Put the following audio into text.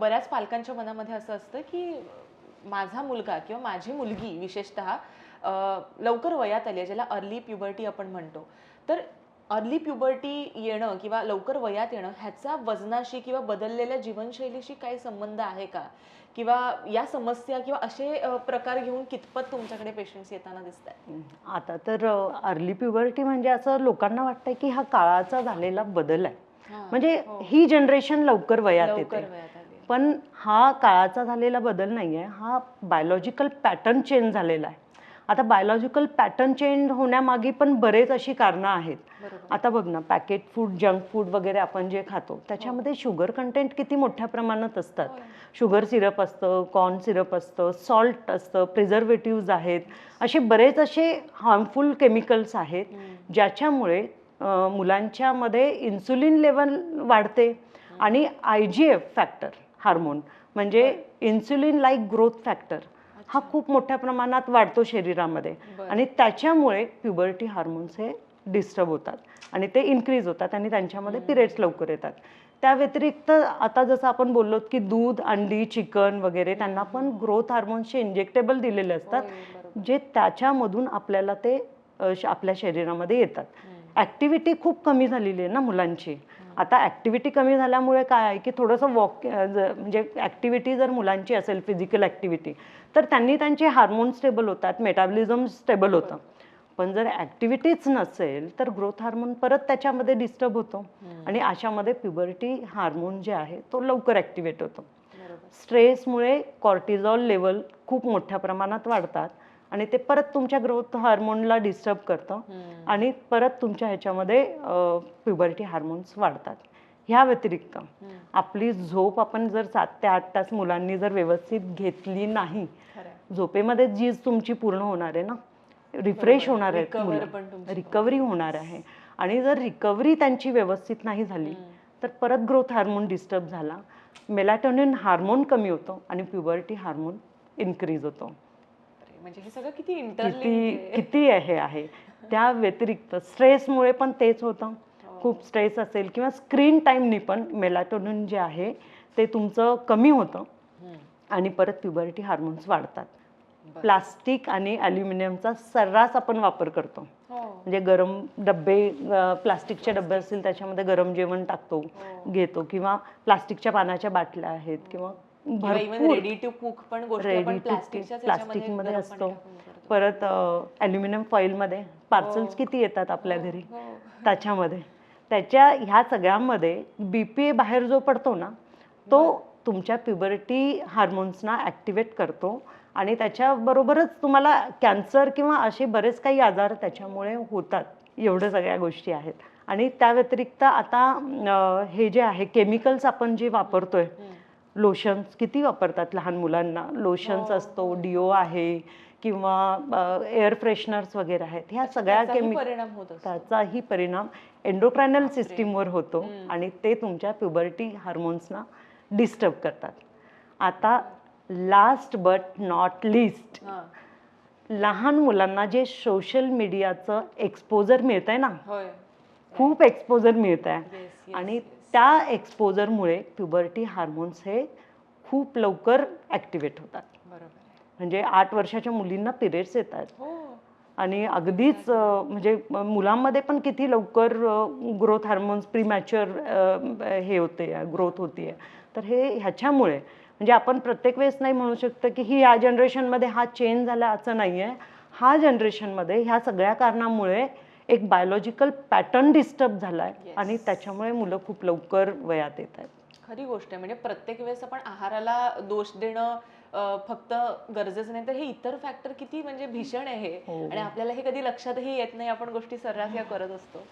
बऱ्याच पालकांच्या मनामध्ये असं असतं की माझा मुलगा किंवा माझी मुलगी विशेषतः लवकर वयात आली आहे ज्याला अर्ली प्युबर्टी आपण म्हणतो. तर अर्ली प्युबर्टी येणं किंवा लवकर वयात येणं ह्याचा वजनाशी किंवा बदललेल्या जीवनशैलीशी काही संबंध आहे का? किंवा या समस्या किंवा असे प्रकार घेऊन कितपत तुमच्याकडे पेशंट्स येताना दिसत आहेत आता तर अर्ली प्युबर्टी म्हणजे असं लोकांना वाटतंय की हा काळाचा झालेला बदल आहे. म्हणजे ही. जनरेशन लवकर वयात हो. येते पण हा काळाचा झालेला बदल नाही आहे हा बायोलॉजिकल पॅटर्न चेंज झालेला आहे. आता बायोलॉजिकल पॅटर्न चेंज होण्यामागे पण बरेच अशी कारणं आहेत. आता बघ ना पॅकेट फूड जंक फूड वगैरे आपण जे खातो त्याच्यामध्ये शुगर कंटेंट किती मोठ्या प्रमाणात असतात. शुगर सिरप असतं कॉर्न सिरप असतं सॉल्ट असतं प्रिझर्वेटिव्ज आहेत. असे बरेच असे हार्मफुल केमिकल्स आहेत. ज्याच्यामुळे मुलांच्यामध्ये इन्सुलिन लेवल वाढते आणि I G F factor hormone. म्हणजे इन्सुलिन लाईक ग्रोथ फॅक्टर हा खूप मोठ्या प्रमाणात वाढतो शरीरामध्ये. आणि त्याच्यामुळे प्युबर्टी हार्मोन्स हे डिस्टर्ब होतात. आणि ते इन्क्रीज होतात आणि त्यांच्यामध्ये पिरियड्स लवकर येतात. त्या व्यतिरिक्त आता जसं आपण बोललो की दूध अंडी चिकन वगैरे त्यांना पण ग्रोथ हार्मोन्सचे इंजेक्टेबल दिलेले असतात. जे त्याच्यामधून आपल्याला ते आपल्या शरीरामध्ये येतात. ॲक्टिव्हिटी खूप कमी झालेली आहे ना मुलांची. आता ॲक्टिव्हिटी कमी झाल्यामुळे काय आहे की थोडंसं वॉक म्हणजे ॲक्टिव्हिटी जर मुलांची असेल फिजिकल ॲक्टिव्हिटी तर त्यांनी त्यांचे हार्मोन स्टेबल होतात मेटाबॉलिझम स्टेबल होतं. पण जर ॲक्टिव्हिटीच नसेल तर ग्रोथ हार्मोन परत त्याच्यामध्ये डिस्टर्ब होतो. आणि अशामध्ये प्युबर्टी हार्मोन जे आहे तो लवकर ॲक्टिवेट होतो. स्ट्रेसमुळे कॉर्टिझॉल लेवल खूप मोठ्या प्रमाणात वाढतात. आणि ते परत तुमच्या ग्रोथ हार्मोनला डिस्टर्ब करतं. आणि परत तुमच्या ह्याच्यामध्ये प्युबर्टी हार्मोन्स वाढतात. ह्या व्यतिरिक्त. आपली झोप आपण जर सात ते आठ तास मुलांनी जर व्यवस्थित घेतली नाही आहे. झोपेमध्ये जीज तुमची पूर्ण होणार आहे ना? रिफ्रेश. होणार तुमची रिकव्हरी होणार आहे. आणि जर रिकव्हरी त्यांची व्यवस्थित नाही झाली तर परत ग्रोथ हार्मोन डिस्टर्ब झाला. मेलाटोनिन हार्मोन कमी होतो आणि प्युबर्टी हार्मोन इन्क्रीज होतो. म्हणजे हे सगळं किती किती किती हे आहे. त्या व्यतिरिक्त स्ट्रेसमुळे पण तेच होतं. खूप स्ट्रेस असेल किंवा स्क्रीन टाईमनी पण मेलाटोनिन जे आहे ते तुमचं कमी होतं. आणि परत प्युबर्टी हार्मोन्स वाढतात. प्लास्टिक आणि ॲल्युमिनियमचा सर्रास आपण वापर करतो. हो. म्हणजे गरम डब्बे अ, प्लास्टिकचे डबे असतील त्याच्यामध्ये गरम जेवण टाकतो घेतो किंवा प्लास्टिकच्या पाण्याच्या बाटल्या आहेत किंवा किंवा इव्हन भरपूर रेडी टू कुक पण गोष्टी आपण ह्याच्यामध्ये गरम असतो. परत ॲल्युमिनियम फॉईलमध्ये पार्सल्स किती येतात आपल्या घरी? हो. त्याच्यामध्ये. त्याच्या ह्या सगळ्यामध्ये बी पी ए बाहेर जो पडतो ना तो तुमच्या प्युबर्टी हार्मोन्सना ॲक्टिवेट करतो आणि त्याच्याबरोबरच तुम्हाला कॅन्सर किंवा असे बरेच काही आजार त्याच्यामुळे होतात. एवढ्या सगळ्या गोष्टी आहेत. आणि त्या व्यतिरिक्त आता हे जे आहे केमिकल्स आपण जे वापरतोय लोशन्स किती वापरतात लहान मुलांना? लोशन्स असतो डिओ आहे किंवा एअर फ्रेशनर्स वगैरे आहेत. ह्या सगळ्या असतो. त्याचाही परिणाम एंडोक्रायनल सिस्टीमवर होतो आणि ते तुमच्या प्युबर्टी हार्मोन्सना डिस्टर्ब करतात. आता लास्ट बट नॉट लिस्ट हा. लहान मुलांना जे सोशल मीडियाचं एक्सपोजर मिळत आहे ना? खूप एक्सपोजर मिळत आहे आणि. त्या एक्सपोजरमुळे प्युबर्टी हार्मोन्स हे खूप लवकर ॲक्टिवेट होतात. बरोबर. म्हणजे आठ वर्षाच्या मुलींना पिरियड्स येतात. हो. आणि अगदीच म्हणजे मुलांमध्ये पण किती लवकर ग्रोथ हार्मोन्स प्रीमॅच्युअर हे होते ग्रोथ होती तर हे ह्याच्यामुळे म्हणजे आपण प्रत्येक वेळेस नाही म्हणू शकतो की ही या जनरेशनमध्ये हा चेंज झाला असं नाही आहे हा जनरेशनमध्ये ह्या सगळ्या कारणामुळे एक बायोलॉजिकल पॅटर्न डिस्टर्ब झाला आहे Yes. आणि त्याच्यामुळे मुलं खूप लवकर वयात येत आहेत. खरी गोष्ट आहे. म्हणजे प्रत्येक वेळेस आपण आहाराला दोष देणं फक्त गरजेचं नाही. तर हे इतर फॅक्टर किती म्हणजे भीषण आहे हो. आणि आपल्याला हे कधी लक्षातही येत नाही. आपण गोष्टी सर्रास या करत असतो.